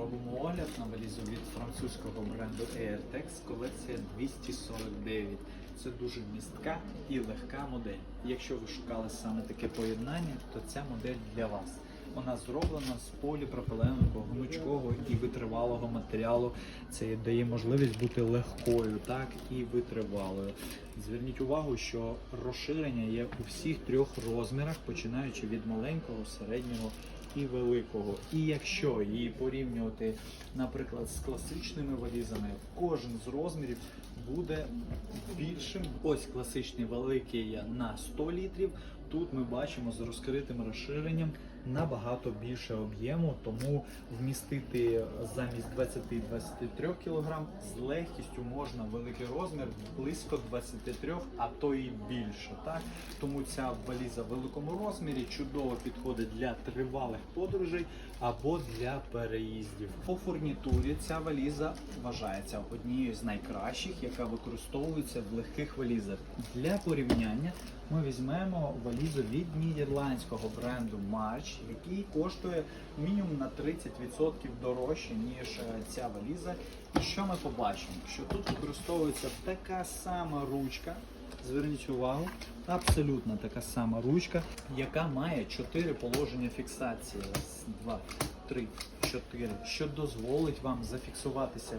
Робимо огляд на валізу від французького бренду Airtex колекція 249. Це дуже містка і легка модель. Якщо ви шукали саме таке поєднання, то ця модель для вас. Вона зроблена з поліпропиленового, гнучкого і витривалого матеріалу. Це дає можливість бути легкою, так і витривалою. Зверніть увагу, що розширення є у всіх трьох розмірах, починаючи від маленького, середнього і великого. І якщо її порівнювати, наприклад, з класичними валізами, кожен з розмірів буде більшим. Ось класичний великий на 100 літрів. Тут ми бачимо з розкритим розширенням набагато більше об'єму, тому вмістити замість 20-23 кг з легкістю можна великий розмір близько 23, а то і більше. Так тому ця валіза в великому розмірі чудово підходить для тривалих подорожей або для переїздів. По фурнітурі ця валіза вважається однією з найкращих, яка використовується в легких валізах. Для порівняння ми візьмемо валізу від нідерландського бренду March, який коштує мінімум на 30% дорожче, ніж е, ця валіза. І що ми побачимо? Що тут використовується така сама ручка. Зверніть увагу, абсолютно така сама ручка, яка має 4 положення фіксації. Раз, два, три, чотири, що дозволить вам зафіксуватися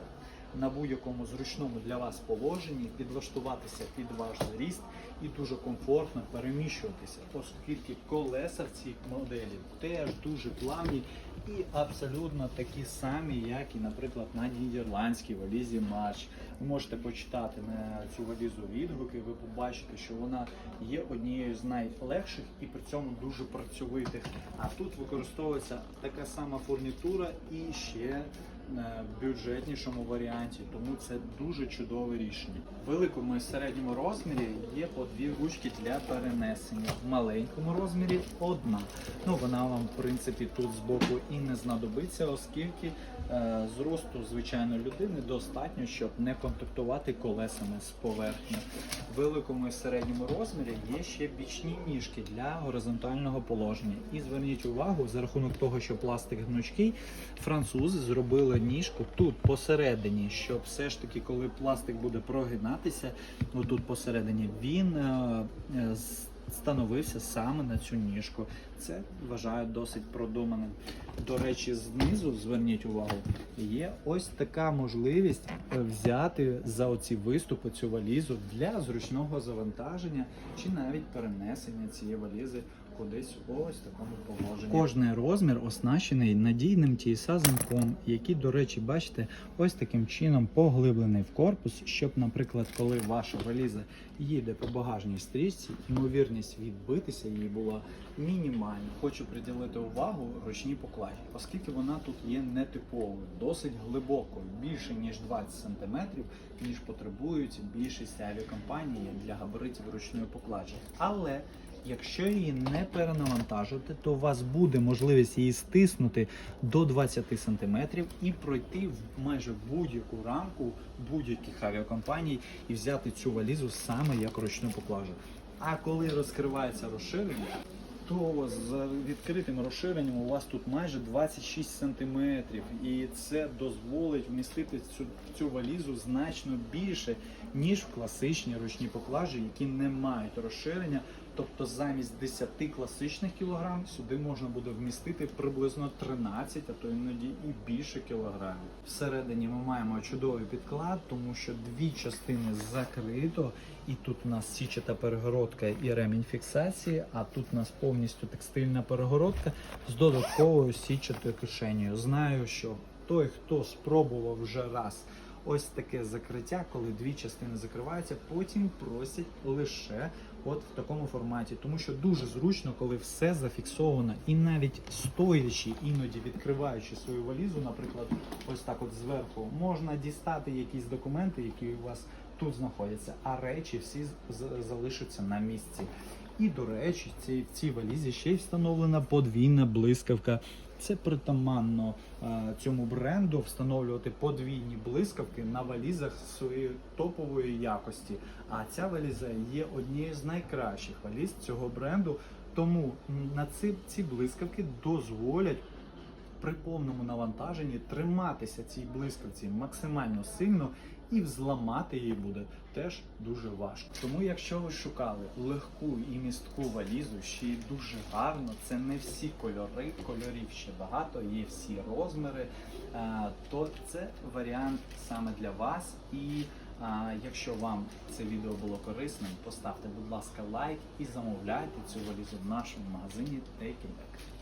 на будь-якому зручному для вас положенні, підлаштуватися під ваш зріст і дуже комфортно переміщуватися, оскільки колеса в цій моделі теж дуже плавні і абсолютно такі самі, як і, наприклад, на нідерландській валізі March. Ви можете почитати на цю валізу відгуки, ви побачите, що вона є однією з найлегших і при цьому дуже працьовитих. А тут використовується така сама фурнітура і ще бюджетнішому варіанті, тому це дуже чудове рішення. В великому і середньому розмірі є по дві ручки для перенесення. В маленькому розмірі одна. Ну вона вам в принципі тут збоку і не знадобиться, оскільки е, зросту звичайної людини достатньо, щоб не контактувати колесами з поверхнею. В великому і середньому розмірі є ще бічні ніжки для горизонтального положення. І зверніть увагу, за рахунок того, що пластик гнучкий, французи зробили ніжку. Тут посередині, щоб все ж таки, коли пластик буде прогинатися, отут посередині, він е, е, становився саме на цю ніжку. Це вважаю досить продуманим. До речі, знизу зверніть увагу, є ось така можливість е, взяти за оці виступи цю валізу для зручного завантаження чи навіть перенесення цієї валізи кудись ось такому положенні. Кожний розмір оснащений надійним TSA замком, який, до речі, бачите, ось таким чином поглиблений в корпус, щоб, наприклад, коли ваша валіза їде по багажній стрічці, ймовірність відбитися її була мінімальна. Хочу приділити увагу ручній поклажі, оскільки вона тут є нетиповою, досить глибокою, більше ніж 20 см, ніж потребують більшість авіакомпаній для габаритів ручної поклажі. Але Якщо її не перенавантажити, то у вас буде можливість її стиснути до 20 см і пройти в майже будь-яку рамку будь-яких авіакомпаній і взяти цю валізу саме як ручну поклажу. А коли розкривається розширення, то з відкритим розширенням у вас тут майже 26 см, і це дозволить вмістити цю, цю валізу значно більше, ніж в класичні ручні поклажі, які не мають розширення. Тобто замість 10 класичних кілограм сюди можна буде вмістити приблизно 13, а то іноді і більше кілограмів. Всередині ми маємо чудовий підклад, тому що дві частини закрито, і тут у нас січата перегородка і ремінь фіксації, а тут у нас повністю текстильна перегородка з додатковою січатою кишенею. Знаю, що той, хто спробував вже раз. Ось таке закриття, коли дві частини закриваються, потім просять лише от в такому форматі, тому що дуже зручно, коли все зафіксовано, і навіть стоячи, іноді відкриваючи свою валізу, наприклад, ось так от зверху, можна дістати якісь документи, які у вас тут знаходяться, а речі всі залишаться на місці. І до речі, в цій валізі ще й встановлена подвійна блискавка. Це притаманно е, цьому бренду встановлювати подвійні блискавки на валізах своєї топової якості. А ця валіза є однією з найкращих валіз цього бренду. Тому на ці, ці блискавки дозволять при повному навантаженні триматися цій блискавці максимально сильно і взламати її буде теж дуже важко. Тому, якщо ви шукали легку і містку валізу, ще й дуже гарно, це не всі кольори, кольорів ще багато, є всі розміри, е, то це варіант саме для вас. І а, якщо вам це відео було корисним, поставте, будь ласка, лайк і замовляйте цю валізу в нашому магазині Take Back.